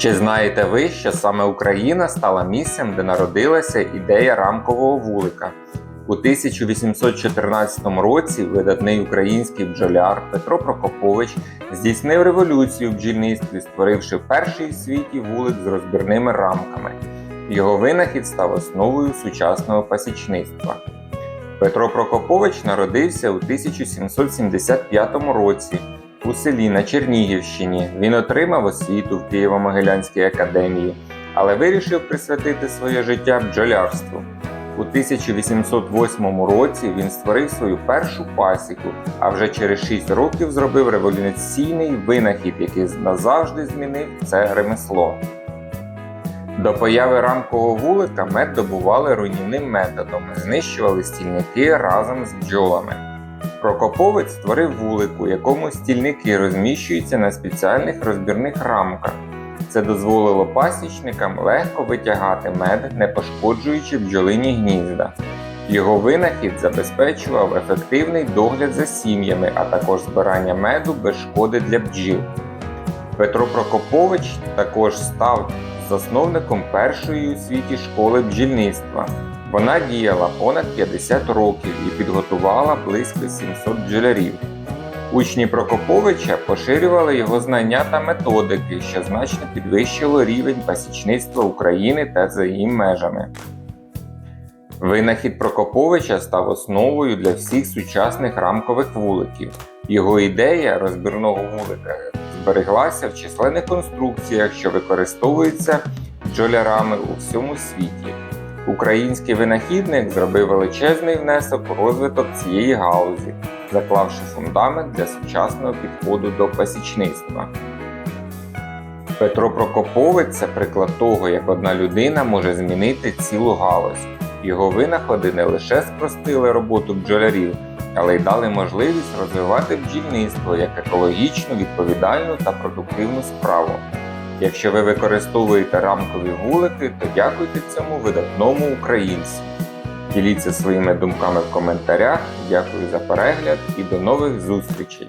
Чи знаєте ви, що саме Україна стала місцем, де народилася ідея рамкового вулика? У 1814 році видатний український бджоляр Петро Прокопович здійснив революцію в бджільництві, створивши перший у світі вулик з розбірними рамками. Його винахід став основою сучасного пасічництва. Петро Прокопович народився у 1775 році у селі на Чернігівщині. Він отримав освіту в Києво-Могилянській академії, але вирішив присвятити своє життя бджолярству. У 1808 році він створив свою першу пасіку, а вже через 6 років зробив революційний винахід, який назавжди змінив це ремесло. До появи рамкового вулика мед добували руйнівним методом, знищували стільники разом з бджолами. Прокоповець створив вулик, у якому стільники розміщуються на спеціальних розбірних рамках. Це дозволило пасічникам легко витягати мед, не пошкоджуючи бджолині гнізда. Його винахід забезпечував ефективний догляд за сім'ями, а також збирання меду без шкоди для бджіл. Петро Прокопович також став засновником першої у світі школи бджільництва. Вона діяла понад 50 років і підготувала близько 700 бджолярів. Учні Прокоповича поширювали його знання та методики, що значно підвищило рівень пасічництва України та за її межами. Винахід Прокоповича став основою для всіх сучасних рамкових вуликів. Його ідея розбірного вулика збереглася в численних конструкціях, що використовуються бджолярами у всьому світі. Український винахідник зробив величезний внесок у розвиток цієї галузі, заклавши фундамент для сучасного підходу до пасічництва. Петро Прокоповець це приклад того, як одна людина може змінити цілу галузь. Його винаходи не лише спростили роботу бджолярів, але й дали можливість розвивати бджільництво як екологічну, відповідальну та продуктивну справу. Якщо ви використовуєте рамкові вулики, то дякуйте цьому видатному українцю. Діліться своїми думками в коментарях. Дякую за перегляд і до нових зустрічей!